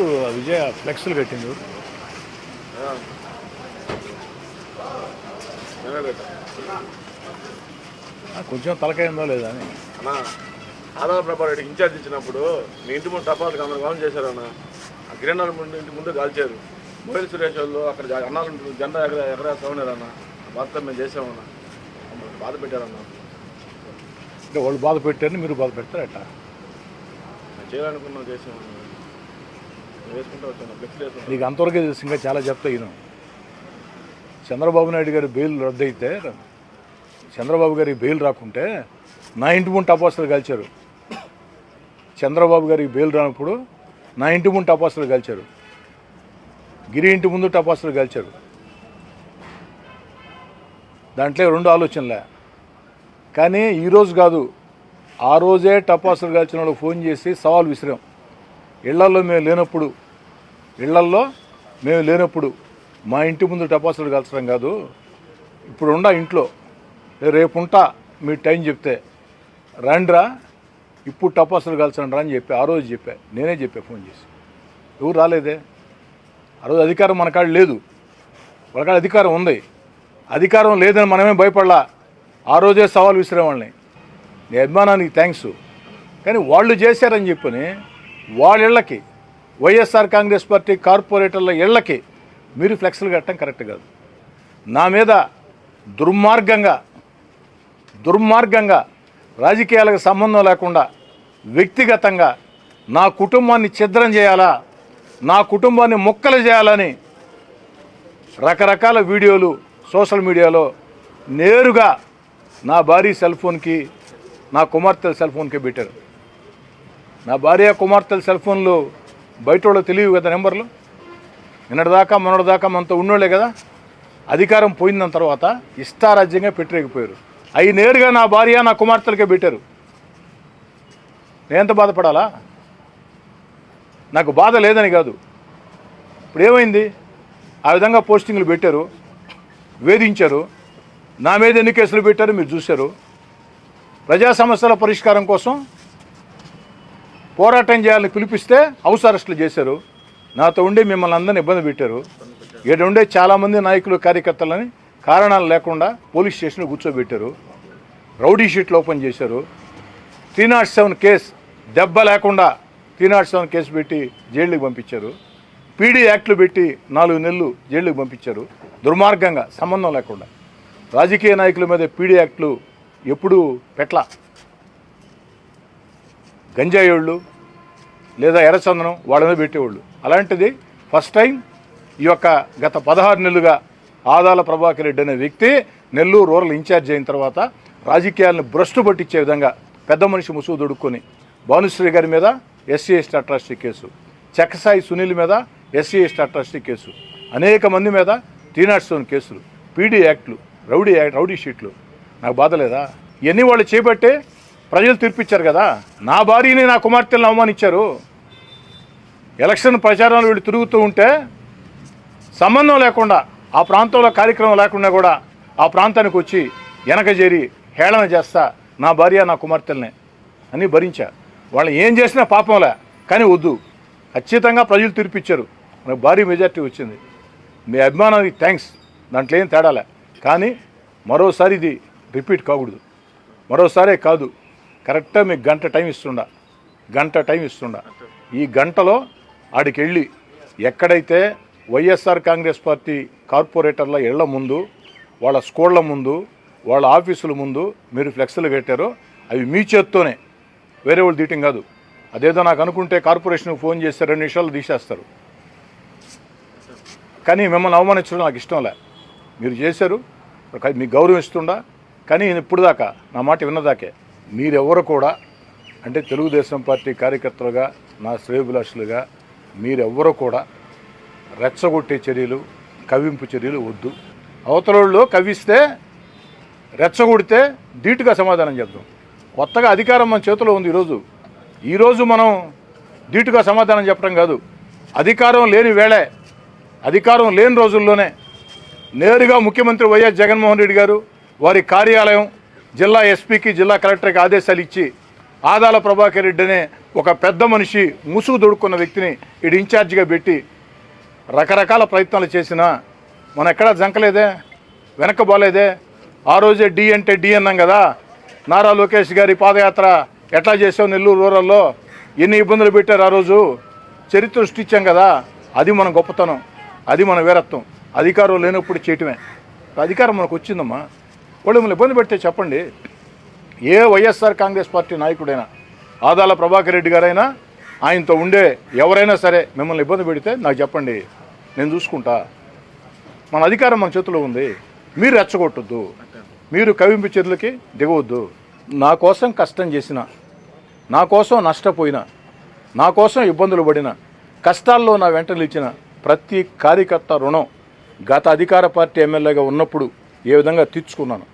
ఆ విజయ ఫ్లెక్స్లు. ఆ, కొంచెం తలకాయిందో లేదా అని. అన్నా ఆదాల ప్రభారెడ్డికి ఇన్ఛార్జ్ ఇచ్చినప్పుడు మీ ఇంటి ముందు టపాసులు అందరూ కాలం చేశారన్న ఆ కిరణాల ముందు ఇంటి ముందు కాల్చారు. మోయిల్ సురేష్ వాళ్ళు అక్కడ అన్నాలు జెండా ఎగర ఎగరేస్తా ఉన్నారన్న ఆ బాధతో మేము చేసామన్న బాధ పెట్టారన్న అంటే వాళ్ళు బాధ పెట్టారని మీరు బాధ పెడతారట. మేము చేయాలనుకున్నాం చేసామన్న మేము వేసుకుంటూ వచ్చాను ఫ్లెక్స్ వేసుకున్నాం నీకు అంతవరకే తెలుసు ఇంకా చాలా చెప్తా ఈయన. చంద్రబాబు నాయుడు గారి బెయిల్ రద్దయితే చంద్రబాబు గారి బెయిల్ రాకుంటే నా ఇంటి ముందు టపాసులు కాల్చారు. చంద్రబాబు గారికి బెయిల్ రానప్పుడు నా ఇంటి ముందు టపాసులు కాల్చారు. గిరి ఇంటి ముందు టపాసులు కాల్చారు. దాంట్లో రెండు ఆలోచనలే. కానీ ఈరోజు కాదు ఆ రోజే టపాసులు కాల్చిన వాళ్ళకి ఫోన్ చేసి సవాల్ విసిరాం. ఇళ్ళలో మేము లేనప్పుడు ఇళ్ళల్లో మేము లేనప్పుడు మా ఇంటి ముందు టపాసులు కలచడం కాదు. ఇప్పుడు ఉండా ఇంట్లో. రేపుంటా రేపు ఉంటా మీ టైం చెప్తే. రండ్రా ఇప్పుడు టపాసులు కాల్చండి రా అని చెప్పి ఆ రోజు చెప్పా. నేనే చెప్పా ఫోన్ చేసి. ఎవరు రాలేదే? ఆ రోజు అధికారం మన కాడ లేదు. వాళ్ళ కాడ అధికారం ఉంది. అధికారం లేదని మనమే భయపడలా. ఆ రోజే సవాల్ విసిరే వాళ్ళని. నీ అభిమానానికి థ్యాంక్స్ కానీ వాళ్ళు చేశారని చెప్పని వాళ్ళ ఇళ్ళకి వైఎస్ఆర్ కాంగ్రెస్ పార్టీ కార్పొరేటర్ల ఇళ్ళకి మీరు ఫ్లెక్స్లు కట్టడం కరెక్ట్ కాదు. నా మీద దుర్మార్గంగా దుర్మార్గంగా రాజకీయాలకు సంబంధం లేకుండా వ్యక్తిగతంగా నా కుటుంబాన్ని ఛిద్రం చేయాలా నా కుటుంబాన్ని ముక్కలు చేయాలని రకరకాల వీడియోలు సోషల్ మీడియాలో నేరుగా నా భార్య సెల్ ఫోన్కి నా కుమార్తెల సెల్ ఫోన్కి పెట్టారు. నా భార్య కుమార్తెల సెల్ ఫోన్లు బయట వాళ్ళు తెలియవు కదా నెంబర్లు. నిన్నటిదాకా మొన్నటిదాకా మనతో ఉన్నోళ్ళే కదా. అధికారం పోయిన తర్వాత ఇష్టారాజ్యంగా పెట్టలేకపోయారు. అవి నేరుగా నా భార్య నా కుమార్తెలకే పెట్టారు. నేను ఎంత బాధపడాలా? నాకు బాధ లేదని కాదు. ఇప్పుడు ఏమైంది? ఆ విధంగా పోస్టింగ్లు పెట్టారు వేధించారు. నా మీద ఎన్ని కేసులు పెట్టారు మీరు చూశారు. ప్రజా సమస్యల పరిష్కారం కోసం పోరాటం చేయాలని పిలిపిస్తే హౌస్ అరెస్టులు చేశారు. నాతో ఉండి మిమ్మల్ని అందరిని ఇబ్బంది పెట్టారు. ఇక్కడ ఉండే చాలామంది నాయకులు కార్యకర్తలని కారణాలు లేకుండా పోలీస్ స్టేషన్లో కూర్చోబెట్టారు. రౌడీ షీట్లు ఓపెన్ చేశారు. త్రీ నాట్ సెవెన్ కేసు దెబ్బ లేకుండా త్రీ నాట్ సెవెన్ కేసు పెట్టి జైళ్ళకి పంపించారు. పీడీ యాక్ట్లు పెట్టి నాలుగు నెలలు జైళ్ళకి పంపించారు. దుర్మార్గంగా సంబంధం లేకుండా. రాజకీయ నాయకుల మీద పీడీ యాక్ట్లు ఎప్పుడూ పెట్ల గంజాయోళ్ళు లేదా ఎర్రచందనం వాళ్ళ మీద పెట్టేవాళ్ళు. అలాంటిది ఫస్ట్ టైం ఈ యొక్క గత పదహారు నెలలుగా ఆదాల ప్రభాకర్ రెడ్డి అనే వ్యక్తి నెల్లూరు రూరల్ ఇన్ఛార్జ్ అయిన తర్వాత రాజకీయాలను భ్రష్టు పట్టించే విధంగా పెద్ద మనిషి ముసుగు దొడుక్కొని భానుశ్రీ గారి మీద ఎస్సీ ఎస్టీ అట్రాసిటీ కేసు చెక్కసాయి సునీల్ మీద ఎస్సీ ఎస్టీ అట్రాసిటీ కేసు అనేక మంది మీద టీనాట్ స్టోన్ కేసులు పీడీ యాక్ట్లు రౌడీ యాక్ట్ రౌడీ షీట్లు. నాకు బాధ లేదా? ఇవన్నీ వాళ్ళు చేపట్టే ప్రజలు తీర్పిచ్చారు కదా. నా భార్యని నా కుమార్తెలను అవమానించారు. ఎలక్షన్ ప్రచారంలో వీళ్ళు తిరుగుతూ ఉంటే సంబంధం లేకుండా ఆ ప్రాంతంలో కార్యక్రమం లేకుండా కూడా ఆ ప్రాంతానికి వచ్చి వెనక చేరి హేళన చేస్తా నా భార్య నా కుమార్తెల్ని అని భరించా. వాళ్ళు ఏం చేసినా పాపంలే కానీ వద్దు. ఖచ్చితంగా ప్రజలు తీర్పిచ్చారు. నాకు భారీ మెజార్టీ వచ్చింది. మీ అభిమానానికి థ్యాంక్స్ దాంట్లో ఏం తేడాలే. కానీ మరోసారి ఇది రిపీట్ కాకూడదు. మరోసారే కాదు. కరెక్ట్గా మీకు గంట టైం ఇస్తుండా. గంట టైం ఇస్తుండా. ఈ గంటలో ఆడికి వెళ్ళి ఎక్కడైతే వైఎస్ఆర్ కాంగ్రెస్ పార్టీ కార్పొరేటర్ల ఇళ్ళ ముందు వాళ్ళ స్కూళ్ళ ముందు వాళ్ళ ఆఫీసుల ముందు మీరు ఫ్లెక్స్లు కట్టారో అవి మీ చేత్తోనే. వేరే వాళ్ళు తీయటం కాదు. అదేదో నాకు అనుకుంటే కార్పొరేషన్కి ఫోన్ చేస్తే రెండు నిమిషాలు తీసేస్తారు. కానీ మిమ్మల్ని అవమానించడం నాకు ఇష్టం లే. మీరు చేశారు మీకు గౌరవం ఇస్తుండా. కానీ నేను ఇప్పుడు దాకా నా మాట విన్నదాకే. మీరెవరు కూడా అంటే తెలుగుదేశం పార్టీ కార్యకర్తలుగా నా శ్రేయభిలాషులుగా మీరెవ్వరూ కూడా రెచ్చగొట్టే చర్యలు కవింపు చర్యలు వద్దు. అవతలోళ్ళు కవిస్తే రెచ్చగొడితే ధీటుగా సమాధానం చెప్దాం. కొత్తగా అధికారం మన చేతిలో ఉంది ఈరోజు. ఈరోజు మనం ధీటుగా సమాధానం చెప్పడం కాదు. అధికారం లేని వేళే అధికారం లేని రోజుల్లోనే నేరుగా ముఖ్యమంత్రి వైఎస్ జగన్మోహన్ రెడ్డి గారు వారి కార్యాలయం జిల్లా ఎస్పీకి జిల్లా కలెక్టర్కి ఆదేశాలు ఇచ్చి ఆదాల ప్రభాకర్ రెడ్డి అనే ఒక పెద్ద మనిషి ముసుగు దొడుక్కున్న వ్యక్తిని ఇటు ఇన్ఛార్జిగా పెట్టి రకరకాల ప్రయత్నాలు చేసినా మనం ఎక్కడా జంకలేదే వెనక బాలేదే ఆ రోజే డి అంటే డి అన్నాం కదా. నారా లోకేష్ గారి పాదయాత్ర ఎట్లా చేసావు నెల్లూరు రూరల్లో? ఎన్ని ఇబ్బందులు పెట్టారు ఆ రోజు? చరిత్ర సృష్టించాం కదా. అది మన గొప్పతనం. అది మన వీరత్వం. అధికారం లేనప్పుడు చేయటమే. అధికారం మనకు వచ్చిందమ్మా. వాళ్ళు మిమ్మల్ని ఇబ్బంది పెడితే చెప్పండి. ఏ వైఎస్ఆర్ కాంగ్రెస్ పార్టీ నాయకుడైనా ఆదాల ప్రభాకర్ రెడ్డి గారైనా ఆయనతో ఉండే ఎవరైనా సరే మిమ్మల్ని ఇబ్బంది పెడితే నాకు చెప్పండి. నేను చూసుకుంటా. మన అధికారం మన చేతిలో ఉంది. మీరు రెచ్చగొట్టొద్దు. మీరు కవింపు చర్యలకి దిగవద్దు. నా కోసం కష్టం చేసిన నా కోసం నష్టపోయిన నా కోసం ఇబ్బందులు పడిన కష్టాల్లో నా వెంట నిలిచిన ప్రతి కార్యకర్త రుణం గత అధికార పార్టీ ఎమ్మెల్యేగా ఉన్నప్పుడు ఏ విధంగా తీర్చుకున్నాను.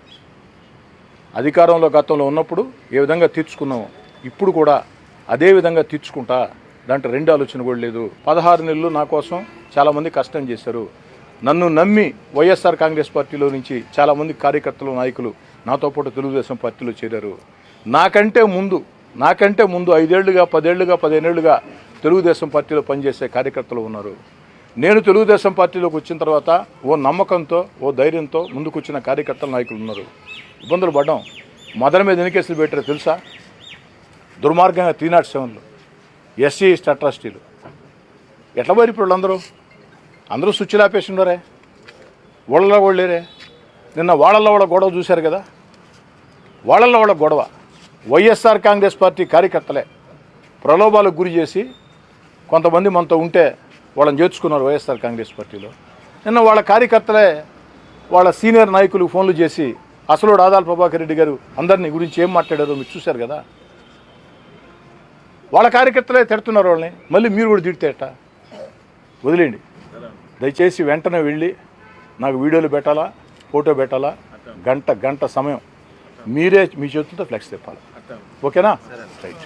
అధికారంలో గతంలో ఉన్నప్పుడు ఏ విధంగా తీర్చుకున్నాము ఇప్పుడు కూడా అదే విధంగా తీర్చుకుంటా దాంట్లో రెండు ఆలోచన కూడా లేదు. పదహారు నెలలు నా కోసం చాలామంది కష్టం చేశారు. నన్ను నమ్మి వైఎస్ఆర్ కాంగ్రెస్ పార్టీలో నుంచి చాలామంది కార్యకర్తలు నాయకులు నాతో పాటు తెలుగుదేశం పార్టీలో చేరారు. నాకంటే ముందు నాకంటే ముందు ఐదేళ్ళుగా పదేళ్ళుగా పదిహేనేళ్ళుగా తెలుగుదేశం పార్టీలో పనిచేసే కార్యకర్తలు ఉన్నారు. నేను తెలుగుదేశం పార్టీలోకి వచ్చిన తర్వాత ఓ నమ్మకంతో ఓ ధైర్యంతో ముందుకు వచ్చిన కార్యకర్తల నాయకులు ఉన్నారు. ఇబ్బందులు పడ్డాం. మదన మీద ఎన్ని కేసులు పెట్టారో తెలుసా? దుర్మార్గంగా త్రీ నాట్ సెవెన్లు ఎస్సీ అట్రాసిటీలు. ఎట్లా పోయి ఇప్పుడు వాళ్ళందరూ? అందరూ సుచ్చిలాపేసి ఆపేసి ఉన్నారే? వాళ్ళలో వాళ్ళు లేరే? నిన్న వాళ్ళల్లో వాళ్ళ గొడవ చూశారు కదా? వాళ్ళల్లో వాళ్ళ గొడవ. వైఎస్ఆర్ కాంగ్రెస్ పార్టీ కార్యకర్తలే ప్రలోభాలకు గురి చేసి కొంతమంది మనతో ఉంటే వాళ్ళని చేర్చుకున్నారు వైఎస్ఆర్ కాంగ్రెస్ పార్టీలో. నిన్న వాళ్ళ కార్యకర్తలే వాళ్ళ సీనియర్ నాయకులు ఫోన్లు చేసి అసలు ఆదాల ప్రభాకర్ రెడ్డి గారు అందరినీ గురించి ఏం మాట్లాడారో మీరు చూశారు కదా? వాళ్ళ కార్యకర్తలే తిడుతున్నారు వాళ్ళని. మళ్ళీ మీరు కూడా తిడితే ఎట్టా? వదిలేయండి. దయచేసి వెంటనే వెళ్ళి నాకు వీడియోలు పెట్టాలా ఫోటో పెట్టాలా? గంట గంట సమయం. మీరే మీ చేతులతో ఫ్లెక్స్ తిప్పాలి. ఓకేనా? రైట్.